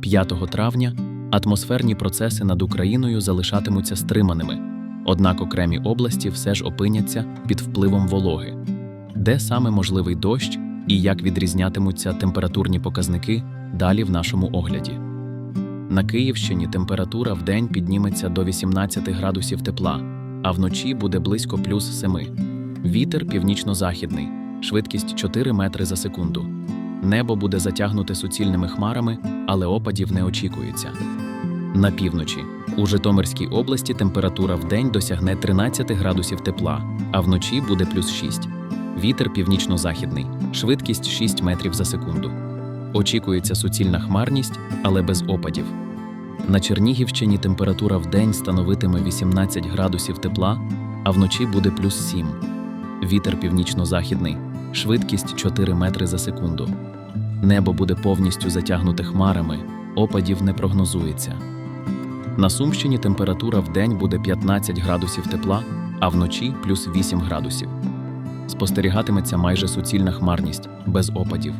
5 травня атмосферні процеси над Україною залишатимуться стриманими, однак окремі області все ж опиняться під впливом вологи. Де саме можливий дощ і як відрізнятимуться температурні показники далі в нашому огляді. На Київщині температура в день підніметься до 18 градусів тепла, а вночі буде близько плюс 7. Вітер північно-західний, швидкість 4 метри за секунду. Небо буде затягнуте суцільними хмарами, але опадів не очікується. На півночі у Житомирській області температура в день досягне 13 градусів тепла, а вночі буде плюс 6. Вітер північно-західний, швидкість 6 метрів за секунду. Очікується суцільна хмарність, але без опадів. На Чернігівщині температура в день становитиме 18 градусів тепла, а вночі буде плюс 7. Вітер північно-західний, швидкість 4 метри за секунду. Небо буде повністю затягнуте хмарами, опадів не прогнозується. На Сумщині температура в день буде 15 градусів тепла, а вночі плюс 8 градусів. Спостерігатиметься майже суцільна хмарність, без опадів.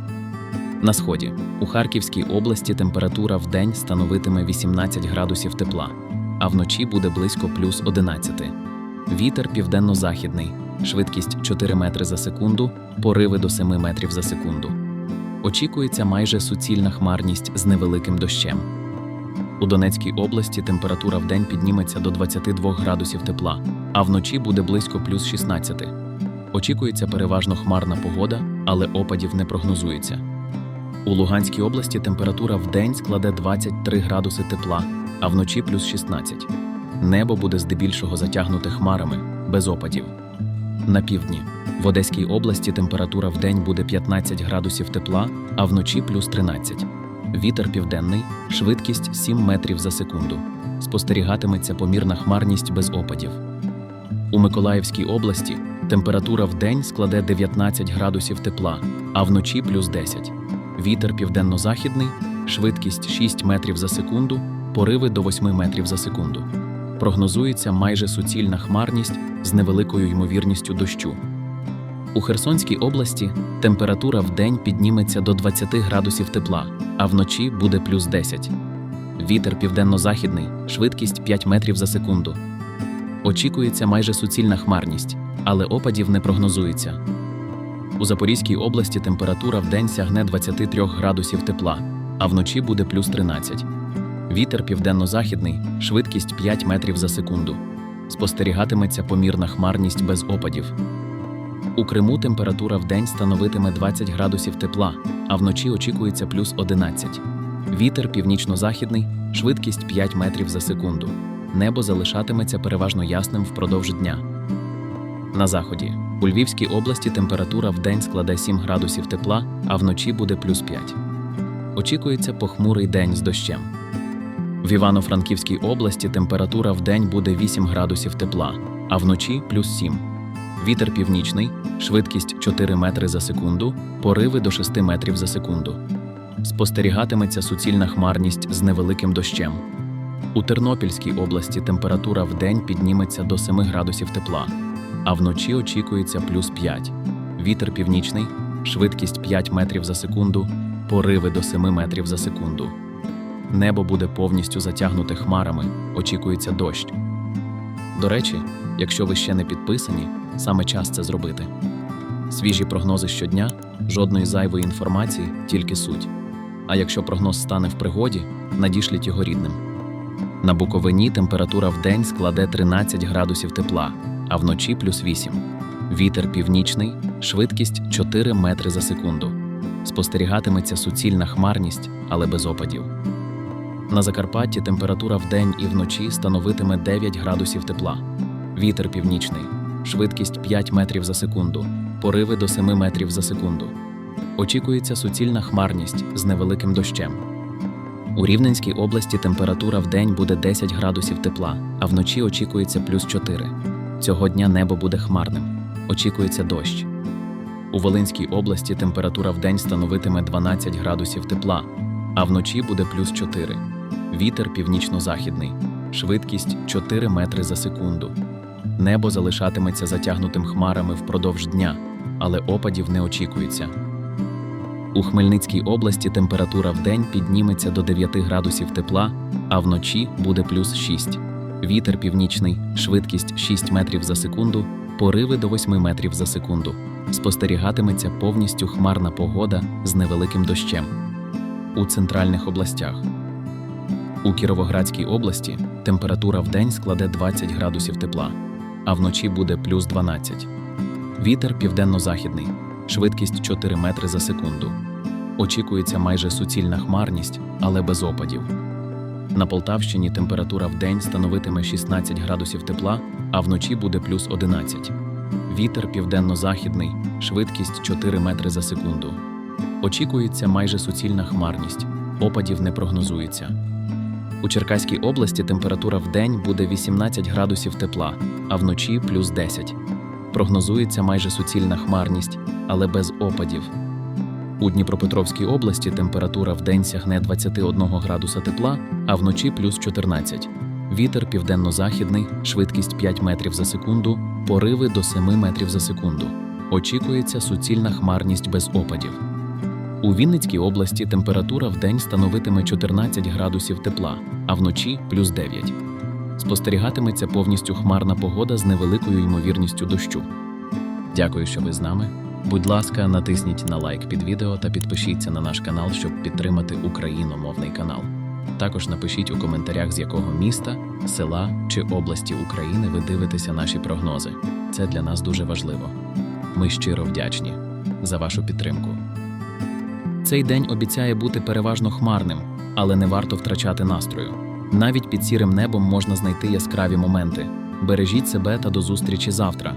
На сході у Харківській області температура в день становитиме 18 градусів тепла, а вночі буде близько плюс 11. Вітер південно-західний, швидкість 4 метри за секунду, пориви до 7 метрів за секунду. Очікується майже суцільна хмарність з невеликим дощем. У Донецькій області температура в день підніметься до 22 градусів тепла, а вночі буде близько плюс 16. Очікується переважно хмарна погода, але опадів не прогнозується. У Луганській області температура в день складе 23 градуси тепла, а вночі плюс 16. Небо буде здебільшого затягнуте хмарами, без опадів. На півдні в Одеській області температура в день буде 15 градусів тепла, а вночі плюс 13. Вітер південний, швидкість 7 метрів за секунду. Спостерігатиметься помірна хмарність без опадів. У Миколаївській області температура в день складе 19 градусів тепла, а вночі плюс 10. Вітер південно-західний, швидкість 6 метрів за секунду, пориви до 8 метрів за секунду. Прогнозується майже суцільна хмарність з невеликою ймовірністю дощу. У Херсонській області температура в день підніметься до 20 градусів тепла, а вночі буде плюс 10. Вітер південно-західний, швидкість 5 метрів за секунду. Очікується майже суцільна хмарність, але опадів не прогнозується. У Запорізькій області температура в день сягне 23 градусів тепла, а вночі буде плюс 13. Вітер південно-західний, швидкість 5 метрів за секунду. Спостерігатиметься помірна хмарність без опадів. У Криму температура в день становитиме 20 градусів тепла, а вночі очікується плюс 11. Вітер північно-західний, швидкість 5 метрів за секунду. Небо залишатиметься переважно ясним впродовж дня. На заході у Львівській області температура в день складе 7 градусів тепла, а вночі буде плюс 5. Очікується похмурий день з дощем. В Івано-Франківській області температура в день буде 8 градусів тепла, а вночі плюс 7. Вітер північний, швидкість 4 метри за секунду, пориви до 6 метрів за секунду. Спостерігатиметься суцільна хмарність з невеликим дощем. У Тернопільській області температура в день підніметься до 7 градусів тепла, а вночі очікується плюс 5. Вітер північний, швидкість 5 метрів за секунду, пориви до 7 метрів за секунду. Небо буде повністю затягнуте хмарами, очікується дощ. До речі, якщо ви ще не підписані, саме час це зробити. Свіжі прогнози щодня, жодної зайвої інформації, тільки суть. А якщо прогноз стане в пригоді, надішліть його рідним. На Буковині температура в день складе 13 градусів тепла, а вночі плюс 8. Вітер північний, швидкість 4 метри за секунду. Спостерігатиметься суцільна хмарність, але без опадів. На Закарпатті температура вдень і вночі становитиме 9 градусів тепла. Вітер північний, швидкість 5 метрів за секунду, пориви до 7 метрів за секунду. Очікується суцільна хмарність з невеликим дощем. У Рівненській області температура вдень буде 10 градусів тепла, а вночі очікується плюс 4. Цього дня небо буде хмарним. Очікується дощ. У Волинській області температура вдень становитиме 12 градусів тепла, а вночі буде плюс 4. Вітер північно-західний, швидкість 4 метри за секунду. Небо залишатиметься затягнутим хмарами впродовж дня, але опадів не очікується. У Хмельницькій області температура вдень підніметься до 9 градусів тепла, а вночі буде плюс 6. Вітер північний, швидкість 6 метрів за секунду, пориви до 8 метрів за секунду. Спостерігатиметься повністю хмарна погода з невеликим дощем. У центральних областях. У Кіровоградській області температура вдень складе 20 градусів тепла, а вночі буде плюс 12. Вітер південно-західний, швидкість 4 метри за секунду. Очікується майже суцільна хмарність, але без опадів. На Полтавщині температура вдень становитиме 16 градусів тепла, а вночі буде плюс 11. Вітер південно-західний, швидкість 4 метри за секунду. Очікується майже суцільна хмарність, опадів не прогнозується. У Черкаській області температура вдень буде 18 градусів тепла, а вночі плюс 10. Прогнозується майже суцільна хмарність, але без опадів. У Дніпропетровській області температура вдень сягне 21 градуса тепла, а вночі плюс 14. Вітер південно-західний, швидкість 5 метрів за секунду, пориви до 7 метрів за секунду. Очікується суцільна хмарність без опадів. У Вінницькій області температура вдень становитиме 14 градусів тепла, а вночі плюс 9. Спостерігатиметься повністю хмарна погода з невеликою ймовірністю дощу. Дякую, що ви з нами. Будь ласка, натисніть на лайк під відео та підпишіться на наш канал, щоб підтримати україномовний канал. Також напишіть у коментарях, з якого міста, села чи області України ви дивитеся наші прогнози. Це для нас дуже важливо. Ми щиро вдячні за вашу підтримку. Цей день обіцяє бути переважно хмарним, але не варто втрачати настрою. Навіть під сірим небом можна знайти яскраві моменти. Бережіть себе та до зустрічі завтра.